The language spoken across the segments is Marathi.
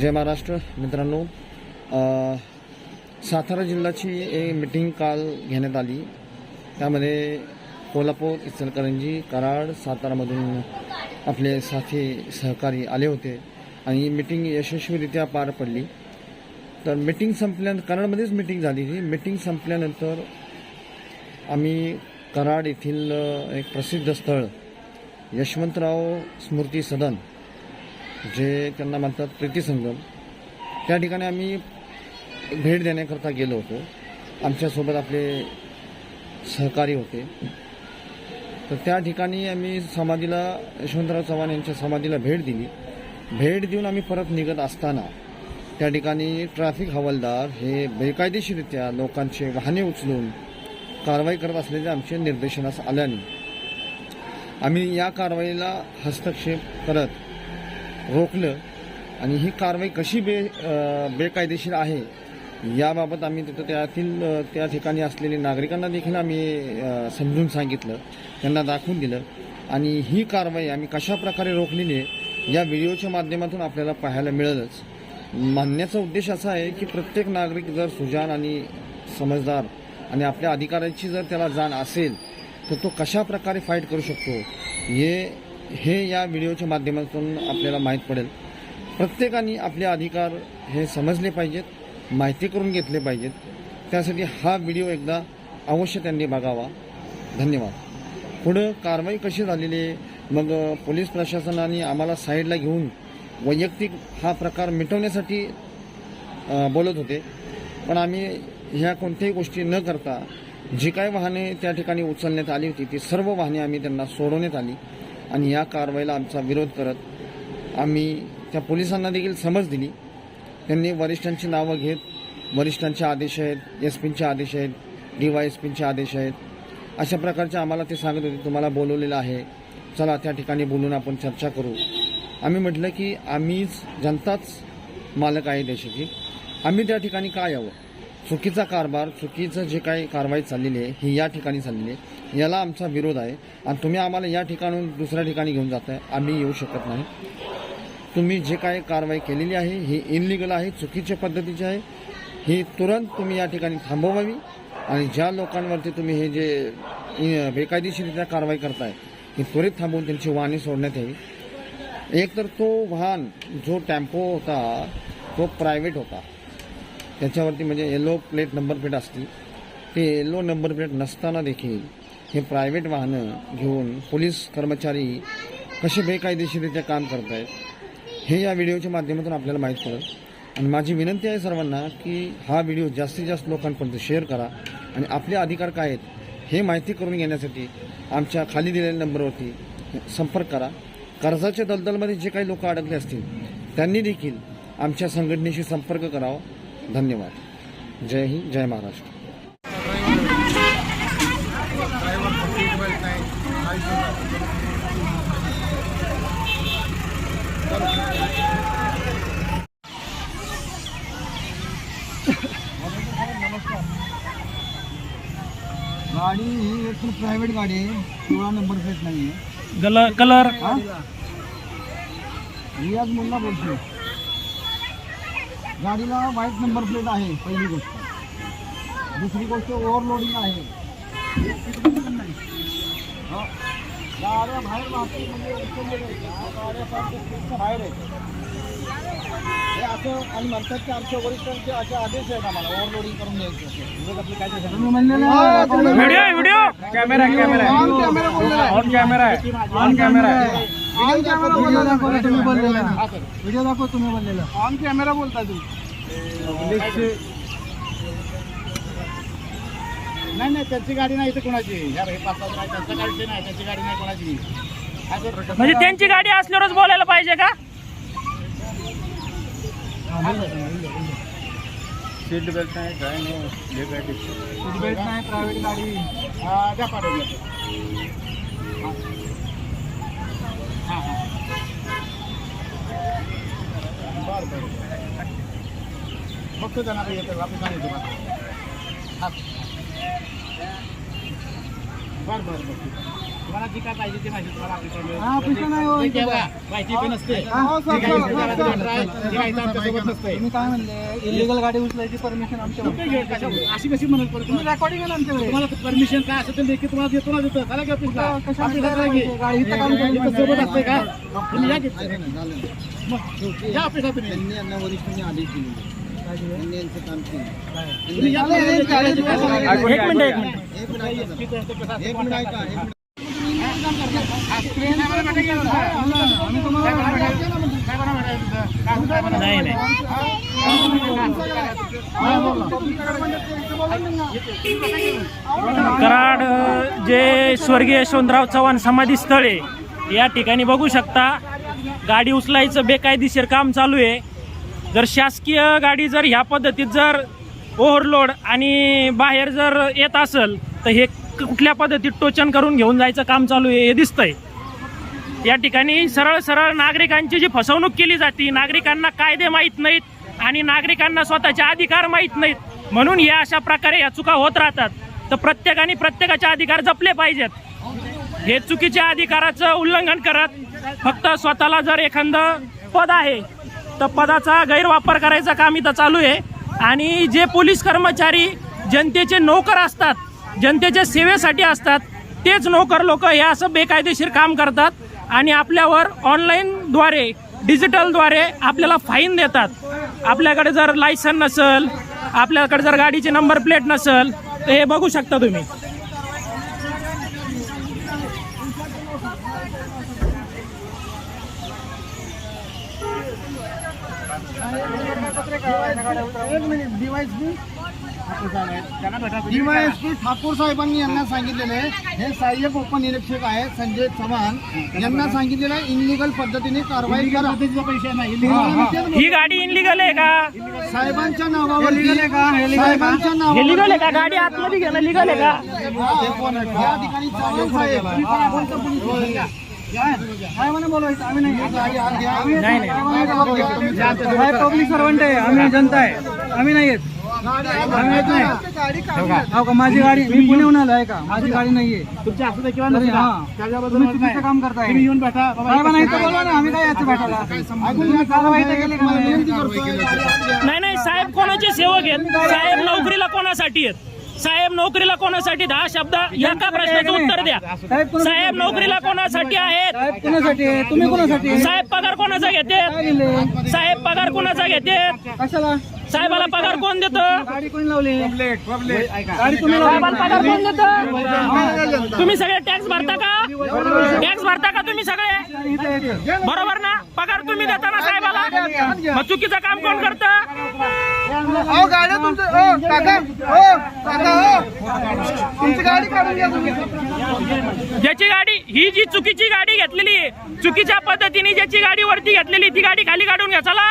जय महाराष्ट्र मित्रांनो. सातारा जिल्ह्याची एक मिटिंग काल घेण्यात आली. त्यामध्ये कोल्हापूर इचलकरंजी कराड सातारामधून आपले साथी सहकारी आले होते आणि मिटिंग यशस्वीरित्या पार पडली. तर मिटिंग संपल्यानंतर कराडमध्येच मिटिंग झाली ही मिटिंग संपल्यानंतर आम्ही कराड येथील एक प्रसिद्ध स्थळ यशवंतराव स्मृती सदन जे त्यांना म्हणतात प्रीतीसंगम त्या ठिकाणी आम्ही भेट देण्याकरता गेलो होतो. आमच्यासोबत आपले सहकारी होते. तर त्या ठिकाणी आम्ही समाधीला यशवंतराव चव्हाण यांच्या समाधीला भेट दिली. भेट देऊन आम्ही परत निघत असताना त्या ठिकाणी ट्रॅफिक हवालदार हे बेकायदेशीरित्या लोकांचे वाहने उचलून कारवाई करत असल्याचे आमचे निर्देशनास आल्याने आम्ही या कारवाईला हस्तक्षेप करत रोखलं आणि ही कारवाई कशी बे बेकायदेशीर आहे याबाबत आम्ही तिथं त्यातील त्या ठिकाणी असलेले नागरिकांना देखील आम्ही समजून सांगितलं त्यांना दाखवून दिलं. आणि ही कारवाई आम्ही कशा प्रकारे रोखलेली आहे या व्हिडिओच्या माध्यमातून आपल्याला पाहायला मिळेलच. मानण्याचा उद्देश असा आहे की प्रत्येक नागरिक जर सुजान आणि समजदार आणि आपल्या अधिकाराची जर त्याला जाण असेल तर तो कशा प्रकारे फाईट करू शकतो? हे हे या व्हिडिओच्या माध्यमातून आपल्याला माहीत पडेल. प्रत्येकाने आपले अधिकार हे समजले पाहिजेत माहिती करून घेतले पाहिजेत. त्यासाठी हा व्हिडिओ एकदा अवश्य त्यांनी बघावा. धन्यवाद. पुढं कारवाई कशी झालेली आहे? मग पोलीस प्रशासनाने आम्हाला साईडला घेऊन वैयक्तिक हा प्रकार मिटवण्यासाठी बोलत होते. पण आम्ही ह्या कोणत्याही गोष्टी न करता जी काय वाहने त्या ठिकाणी उचलण्यात आली होती ती सर्व वाहने आम्ही त्यांना सोडवण्यात आली. आणि या कारवाईला आमचा विरोध करत आम्ही त्या पोलिसांना देखील समज दिली. त्यांनी वरिष्ठांची नावं घेत वरिष्ठांचे आदेश आहेत एस पींचे आदेश आहेत डी वाय एस पींचे आदेश आहेत अशा प्रकारचे आम्हाला ते सांगत होते तुम्हाला बोलवलेलं आहे. चला त्या ठिकाणी बोलून आपण चर्चा करू. आम्ही म्हटलं की आम्हीच जनताच मालक आहे देशाची. आम्ही त्या ठिकाणी काय यावं? चुकीचा कारभार चुकीचं जे काही कारवाई चाललेली आहे ही या ठिकाणी चाललेली आहे. याला आमचा विरोध आहे. आणि तुम्ही आम्हाला या ठिकाणून दुसऱ्या ठिकाणी घेऊन जात आहे आम्ही येऊ शकत नाही. तुम्ही जे काही कारवाई केलेली आहे ही इनलिगल आहे चुकीच्या पद्धतीची आहे. ही तुरंत तुम्ही या ठिकाणी थांबवावी. आणि ज्या लोकांवरती तुम्ही हे जे बेकायदेशीरित्या कारवाई करताय ही त्वरित थांबवून त्यांची वाहने सोडण्यात यावी. एक तर तो वाहन जो टेम्पो होता तो प्रायव्हेट होता. त्याच्यावरती म्हणजे येलो प्लेट नंबर प्लेट असतील. ते येलो नंबर प्लेट नसताना देखील हे प्रायव्हेट वाहनं घेऊन पोलीस कर्मचारी कसे बेकायदेशीररित्या काम करत आहेत हे या व्हिडिओच्या माध्यमातून आपल्याला माहीत पडत आणि माझी विनंती आहे सर्वांना की हा व्हिडिओ जास्तीत जास्त लोकांपर्यंत शेअर करा आणि आपले अधिकार काय आहेत हे माहिती करून घेण्यासाठी आमच्या खाली दिलेल्या नंबरवरती संपर्क करा. कर्जाच्या दलदलमध्ये जे काही लोक अडकले असतील त्यांनी देखील आमच्या संघटनेशी संपर्क करावा. धन्यवाद. जय हिंद जय महाराष्ट्र. गाडी ही एक प्रायव्हेट गाडी आहे. पिवळा नंबर प्लेट नाही आहे कलर कलर रियाज मुल्ला बोलतो गाडीला व्हाईट नंबर प्लेट आहे पहिली गोष्ट. दुसरी गोष्ट ओव्हरलोडिंग आहे. हा. गाड्या बाहेर वाहतूक म्हणजे उचललेल्या आहेत. गाड्या बाहेर आहेत. हे असं आणि म्हणतात की आमच्या वरिष्ठांचे असे आदेश आहेत आम्हाला ओव्हरलोडिंग करून द्यायचे विरोध आपले काय व्हिडिओ व्हिडिओ कॅमेरा आहे. ऑन कॅमेरा आहे. ऑन कॅमेरा आहे व्हिडिओ दाखव तुम्ही बोललेला. व्हिडिओ दाखव तुम्ही बोललेला. ऑन कॅमेरा बोलता तुम्ही. नाही नाही त्याची गाडी नाही इथे कोणाची. हे पाच सात नाही त्यांच्या गाडीची नाही त्याची गाडी नाही कोणाची. असं म्हणजे त्यांची गाडी असल्यावरच बोलायला पाहिजे का? सीट बेल्ट नाही काय नाही सीट बेल्ट नाही प्रायव्हेट गाडी. हा द्या पाठवून. द्या. हा. हा, हा. बरं बरं बघतो त्यांना काही येतं आपण सांगू तुम्हाला हा बरं बरं बरं. ठीक आहे. तुम्हाला जी काय पाहिजे ती माहिती तुम्हाला ऑफिसमध्ये हा, ऑफिसला नाही हो, ते इथे घ्या. माहिती पण नसते हा, हो, सर, जी काही सर, तुम्हाला सर, order आहे, ती माहिती आमच्यासोबत नसते. तुम्ही काय म्हणले? इलिगल गाडी उचलायची परमिशन आमच्याकडे कुठे घेऊन कशामुळे? अशी कशी म्हणत पडत तुम्ही रेकॉर्डिंग आहे ना आमच्याकडे. तुम्हाला परमिशन काय असेल ते लेखी तुम्हाला देतो ना देतो चला की ऑफिसला कशाला ऑफिसला चला की. गाडी इथं काम करायची इथं सोबत असते का? तुम्ही या की. झालं. मग या ऑफिसला तुम्ही त्यांनी यांना वरिष्ठांनी आदेश दिले एक मिनिट एक मिनिट. नाही नाही कराड जे स्वर्गीय यशवंतराव चव्हाण समाधी स्थळ आहे या ठिकाणी बघू शकता गाडी उचलायचं बेकायदेशीर काम चालू आहे. जर शासकीय गाडी जर ह्या पद्धतीत जर ओव्हरलोड आणि बाहेर जर येत असेल तर हे कुठल्या पद्धतीत टोचन करून घेऊन जायचं काम चालू आहे हे दिसतंय. या ठिकाणी सरळ सरळ नागरिकांची जी फसवणूक केली जाते नागरिकांना कायदे माहीत नाहीत आणि नागरिकांना स्वतःचे अधिकार माहीत नाहीत म्हणून या अशा प्रकारे या चुका होत राहतात. तर प्रत्येकाने प्रत्येकाचे अधिकार जपले पाहिजेत. हे चुकीच्या अधिकाराचं उल्लंघन करत फक्त स्वतःला जर एखादं पद आहे तर पदाचा गैरवापर करायचं काम इथं चालू आहे. आणि जे पोलीस कर्मचारी जनतेचे नोकर असतात जनतेच्या सेवेसाठी असतात तेच नोकर लोक हे असं बेकायदेशीर काम करतात आणि आपल्यावर ऑनलाईनद्वारे डिजिटलद्वारे आपल्याला फाईन देतात. आपल्याकडे जर लायसन नसेल आपल्याकडे जर गाडीचे नंबर प्लेट नसेल तर हे बघू शकता तुम्ही. एक मिनिट डिवाइस बी त्यांना भेटा डिवाइस बी ठाकूर साहेबांनी यांना सांगितलेलं आहे. हे सहाय्यक उपनिरीक्षक आहे संजय चव्हाण. यांना सांगितलेलं आहे इनलिगल पद्धतीने कारवाई करा. पैसे नाही हा, गाडी इनलिगल आहे का? साहेबांच्या नावावर साहेबांच्या नावावर लिगल आहे का? गाडी आतमध्ये घेणं लिगल आहे का? या ठिकाणी चव्हाण साहेब. पब्लिक सर्वंट आहे आम्ही जनता आहे आम्ही नाही येत आम्ही येत नाही हो का माझी गाडी मी पुण्याहून आलो आहे का माझी गाडी नाहीये तुमच्या असू किंवा तुम्ही चुकीचं काम करताय तुम्ही येऊन भेटा ना आम्ही काय याचं भेटायला नाही नाही साहेब कोणाचे सेवक आहेत? साहेब नोकरीला कोणासाठी आहेत? साहेब नोकरीला कोणासाठी? दहा शब्द एका प्रश्नाचं उत्तर द्या. साहेब नोकरीला कोणासाठी आहेत? साहेब कोणासाठी आहे? तुम्ही कोणासाठी? साहेब पगार कोणाचा घेते? साहेब पगार कोणाचा घेते? कशाला? साहेबाला पगार कोण देतं? गाडी कोणी लावली? गाडी तुम्ही साहेबाला पगार कोण देतं? तुम्ही सगळे टॅक्स भरता का? टॅक्स भरता का तुम्ही सगळे. बरोबर ना? पगार तुम्ही देता ना साहेबाला? मग चुकीचं काम कोण करतं? अहो, गाड्या तुमचं ओ, काका ओ, काका ओ. तुमची गाडी काढून घ्या तुम्ही. ज्याची गाडी ही जी चुकीची गाडी घेतलेली आहे चुकीच्या पद्धतीने ज्याची गाडी वरती घेतलेली ती गाडी खाली काढून घ्या चला.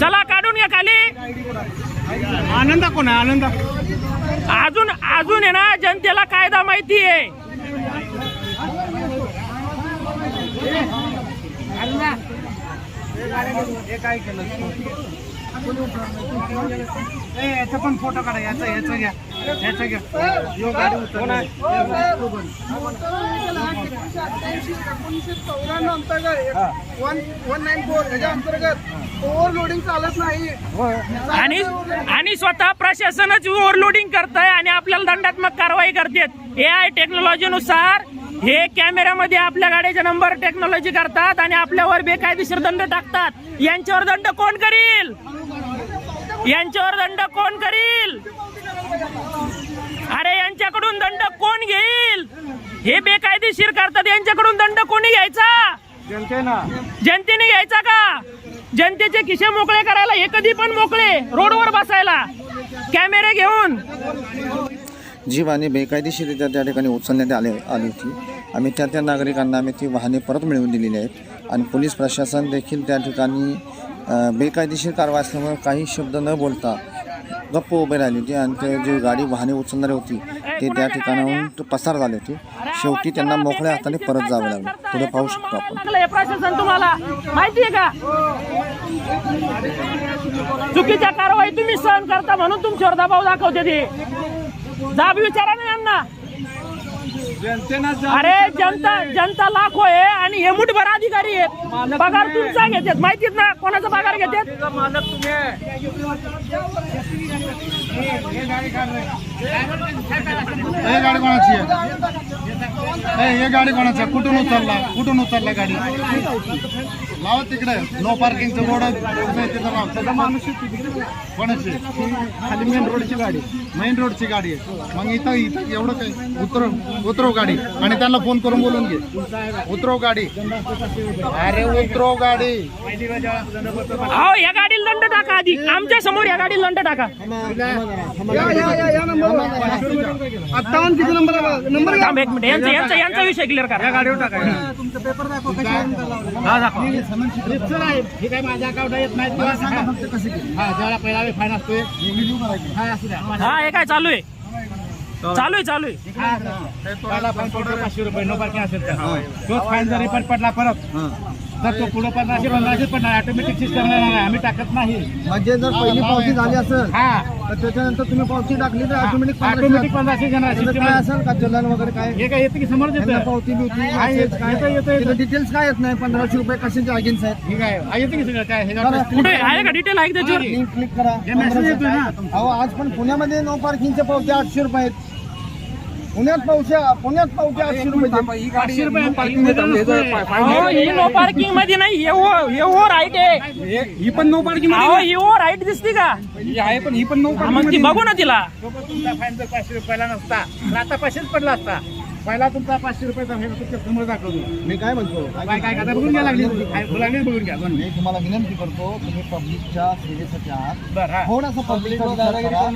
चला काढून घ्या खाली. आनंद कोण आहे? आनंद. अजून अजून आहे ना जनतेला कायदा माहिती आहे. ए, याचा पण फोटो काढा याचा याचा घ्या. याचा घ्या. यो गाडी उतरली. चौऱ्याण्णव अंतर्गत वन वन नाईन फोर त्याच्या अंतर्गत ओव्हरलोडिंग चालत नाही आणि आणि स्वतः प्रशासनच ओव्हरलोडिंग करत आहे आणि आपल्याला दंडात्मक कारवाई करतात. ए आय टेक्नॉलॉजीनुसार हे कॅमेऱ्यामध्ये आपल्या गाडीचे नंबर टेक्नॉलॉजी करतात आणि आपल्यावर बेकायदेशीर दंड टाकतात. यांच्यावर दंड कोण करील? यांच्यावर दंड कोण करील? अरे यांच्याकडून दंड कोण घेईल? हे बेकायदेशीर करतात. यांच्याकडून दंड कोणी घ्यायचा? जनतेने. घ्यायचा का? जनतेचे खिसे मोकळे करायला हे कधी पण मोकळे. रोडवर बसायला. कॅमेरे घेऊन. जी वाहने बेकायदेशीररित्या त्या ठिकाणी उचलण्यात आले आली होती. आम्ही त्या त्या नागरिकांना आम्ही ती वाहने परत मिळवून दिलेली आहेत. आणि पोलीस प्रशासन देखील त्या ठिकाणी बेकायदेशीर कारवाई असल्यामुळे काही शब्द न बोलता गप्प उभे राहिली होती आणि ते जी गाडी वाहने उचलणारी होती ते त्या ठिकाणाहून पसार झाले होते. शेवटी त्यांना मोकळ्या हाताने परत जावं लागलं. पुढे पाहू शकतो आपण. तुम्हाला माहिती प्रशासन तुम्हाला. माहितीये का? चुकीच्या कारवाई तुम्ही सहन करता म्हणून तुमच्यावर दबाव दाखवते ते. जाब विचारा ना यांना. अरे जनता जनता लाखो आहे आणि हे मुठभर अधिकारी आहेत. पगार तुमचा घेतात. माहितीत ना कोणाचा पगार घेतात? हे गाडी कोणाची आहे? हे गाडी कोणाची आहे? कुठून उचलला? कुठून उचलला गाडी? लावा तिकडे. नो पार्किंगचं बोर्ड तिथं लाव त्याचा माणूस कोणाची? खाली मेन रोडची गाडी. मेन रोडची गाडी आहे. मग इथं इथं एवढं काय? उतरव उतरव गाडी. आणि त्यांना फोन करून बोलून घे. उतरव गाडी. अरे उतरव गाडी. या गाडीला दंड टाका आधी. आमच्यासमोर या गाडीला दंड टाका. अठ्ठावन्न किती नंबर नंबर थांब एक मिनिट. यांचा यांचा यांचा विषय क्लिअर करा. गाडीवर टाका. तुमचं पेपर दाखवा कशी हे काय माझ्या अकाउंटला येत नाही मला सांगा फक्त कसे केले. हा ज्यावेळेला पहिला फाईन असतोय. हा असू द्या. हा हे काय चालू आहे? चालू आहे चालू आहे. पडतो पाचशे रुपये नो पार्किंग असेल तर. तोच फाईन जर रिपोर्ट पडला परत. तर तो पुढे पंधराशे पंधराशे पडणार ऑटोमॅटिक सिस्टम नाही. आम्ही टाकत नाही. म्हणजे जर पहिली पावती झाली असेल हा. तर त्याच्यानंतर तुम्ही पावती टाकली तर ऑटोमॅटिक ऑटोमॅटिक पंधराशे घेणार काय system असेल का? चलन वगैरे काय? हे काय येतं की समोर त्यांना येतं पावती हा, येतं, काय? येतं, येतं, येतं. डिटेल्स काय येत नाही? पंधराशे रुपये कशाचे अगेन्स्ट आहेत? ठीक आहे हा, येतं की सगळं? काय. हे कुठे? आहे का डिटेल आहे का त्याच्यावर? लिंक क्लिक करा. हे message येतोय ना. अहो आज पण पुण्यामध्ये नो पार्किंगच्या पावत्या आठशे रुपये आहेत. पुण्यात पावत्या पुण्यात पावत्या आठशे रुपये पाचशे रुपये पार्किंग ही नो पार्किंगमध्ये नाही हे हे राईट आहे. ही पण नो पार्किंग अहो ही ओ राईट दिसते का? आहे पण ही पण नो हा, मग ती बघू ना तिला. तुमचा फाईन जर पाचशे रुपयाला नसता आता पाचशेच पडला असता. पहिला तुमचा पाचशे रुपयाचा फाईन तुमच्यासमोर दाखवतो. मी काय म्हणतो? काय काय आता बघून घ्या लागली. लागली बघून घ्या दोन मी तुम्हाला विनंती करतो तुम्ही पब्लिकच्या सेवेसाठी आहात. हा. थोडासा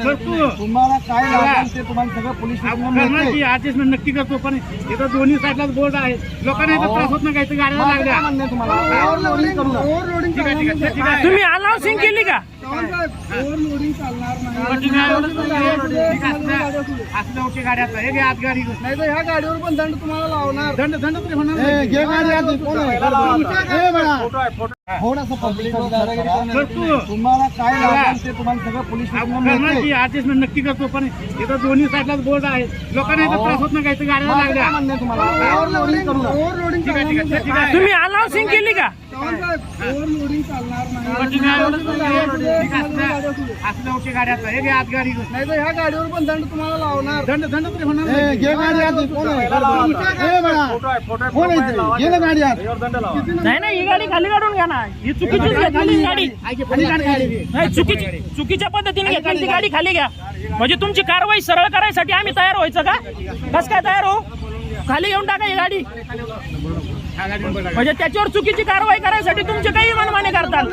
करतो. तुम्हाला काय लागेल ते तुम्हाला सगळं पोलीस ऍडजस्टमेंट नक्की करतो पण इथं दोन्ही साईडलाच बोर्ड आहे लोकांना इथं त्रास होत नाही काही गाड्या लागल्या. तुम्हाला? तुम्ही अनाउन्सिंग केली का? असल्या उठी हे घ्या आत गाडी नाही तर ह्या गाडीवर पण दंड तुम्हाला लावणार. दंड दंड तरी होणार. थोडासा. तुम्हाला काय लागेल ते तुम्हाला सगळं पोलीस ऍडजस्टमेंट नक्की करतो पण इथं दोन्ही साईडलाच बोर्ड आहे. लोकांना इथं त्रास होत नाही काही गाड्या लागल्या. तुम्हाला? ओव्हरलोडिंग करू तुम्ही केली का? असल्या हे. घ्या आत गाडी नाही तर ह्या गाडीवर पण दंड तुम्हाला लावणार. दंड दंड तरी होणार ए, नाही. आहे? गाडी आत. ही गाडी खाली काढून घ्या ना. ही चुकीचीच घेतलेली गाडी. नाही चुकीची चुकीच्या पद्धतीने घेतलेली ती गाडी खाली घ्या. म्हणजे तुमची कारवाई सरळ करायसाठी आम्ही तयार व्हायचं का? कस काय तयार हो? खाली घेऊन टाका ही गाडी. म्हणजे त्याच्यावर चुकीची कारवाई करायसाठी तुमचे काही मनमाने करतात.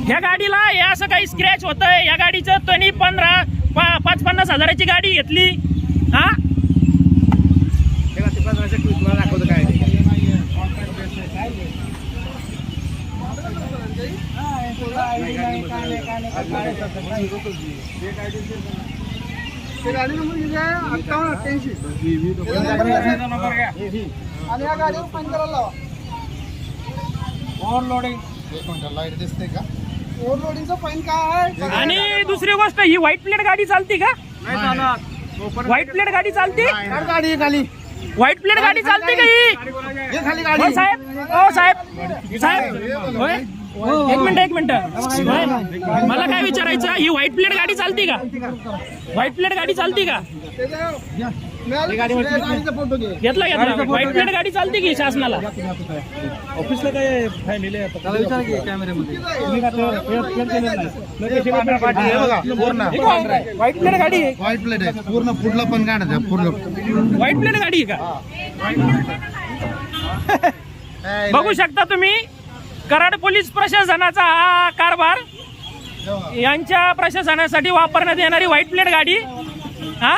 ह्या गाडीला हे असं काही स्क्रॅच होत आहे या गाडीचं त्यांनी पंधरा पा- पाच पन्नास हजाराची गाडी घेतली. हा? काय ते. ते गाडी नंबर किती आहे? अठ्ठावन्न अठ्ठ्याऐंशी. नंबर घ्या. आणि या गाडीवर फाईन करायला लावा. ओव्हरलोडिंग एक मिनिट लाइट दिसते का? ओव्हरलोडिंगचा फाईन काय आहे? आणि दुसरी गोष्ट ही व्हाईट प्लेट गाडी चालते का? व्हाईट प्लेट गाडी चालते? गाडी खाली. व्हाईट प्लेट गाडी चालते का ही? खाली गाडी साहेब. हो साहेब. साहेब. होय? एक मिनिट एक मिनिट? मला काय विचारायचं? ही व्हाईट प्लेट गाडी चालते का? व्हाईट प्लेट गाडी चालते का? घेतला घेतला. व्हाईट प्लेट गाडी चालते की शासनाला? ऑफिसला काय हे- हे हे व्हाईट प्लेट गाडी आहे. व्हाईट प्लेट आहे. पूर्ण पुढलं पण काढायचं पूर्ण. व्हाईट प्लेट गाडी आहे का? बघू शकता तुम्ही. कराड पोलीस प्रशासनाचा हा कारभार यांच्या प्रशासनासाठी वापरण्यात येणारी व्हाईट प्लेट गाडी हा?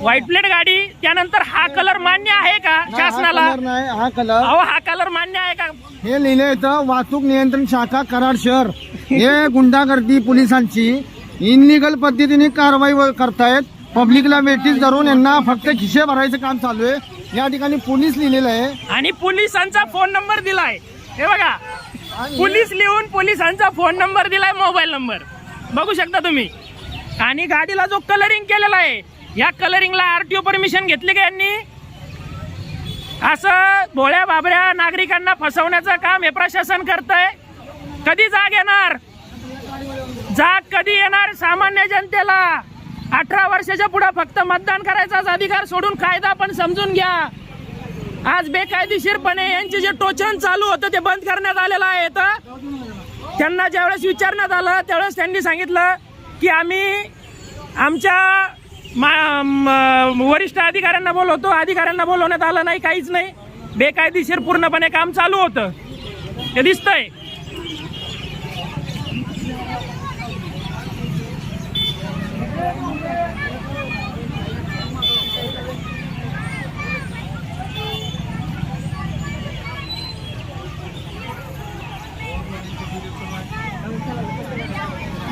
व्हाईट प्लेट गाडी त्यानंतर हा कलर मान्य आहे का शासनाला हा कलर नाही हा कलर अहो हा कलर मान्य आहे का? हे लिहिलं येतं वाहतूक नियंत्रण शाखा कराड शहर. हे गुंडागर्दी पोलिसांची इनलिगल पद्धतीने कारवाई करतायत. पब्लिकला वेटीस धरून यांना फक्त खिशे भरायचं काम चालू आहे. या ठिकाणी पोलीस लिहिलेलं आहे. आणि पोलिसांचा फोन नंबर दिलाय. हे बघा. पोलीस लिहून पोलिसांचा फोन नंबर दिलाय मोबाईल नंबर बघू शकता तुम्ही. आणि गाडीला जो कलरिंग केलेला आहे या कलरिंगला आरटीओ परमिशन घेतली का यांनी? असं भोळ्या बाबऱ्या नागरिकांना फसवण्याचं काम हे प्रशासन करतंय. कधी जाग येणार? जाग कधी येणार सामान्य जनतेला? अठरा वर्षाच्या पुढे फक्त मतदान करायचाच अधिकार सोडून कायदा पण समजून घ्या. आज बेकायदेशीरपणे यांचे जे टोचन चालू होतं ते बंद करण्यात आलेलं आहे. तर त्यांना ज्यावेळेस विचारण्यात आलं त्यावेळेस त्यांनी सांगितलं की आम्ही आमच्या मा- वरिष्ठ अधिकाऱ्यांना बोलवतो. अधिकाऱ्यांना बोलवण्यात आलं नाही काहीच नाही. बेकायदेशीर पूर्णपणे काम चालू होतं. ते दिसतंय.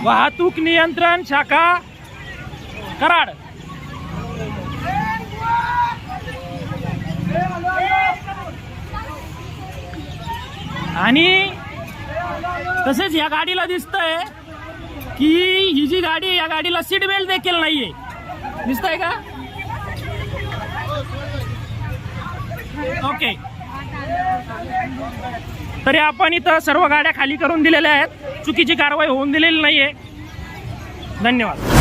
वाहतूक नियंत्रण शाखा कराड. आणि तसेच या गाडीला दिसतंय की ही जी गाडी या गाडीला सीट बेल्ट देखील नाहीये. दिसतंय का? ओके तरी आपण इथं सर्व गाड्या खाली करून दिलेल्या आहेत. चुकीची कारवाई होऊन दिलेली नाहीये. धन्यवाद.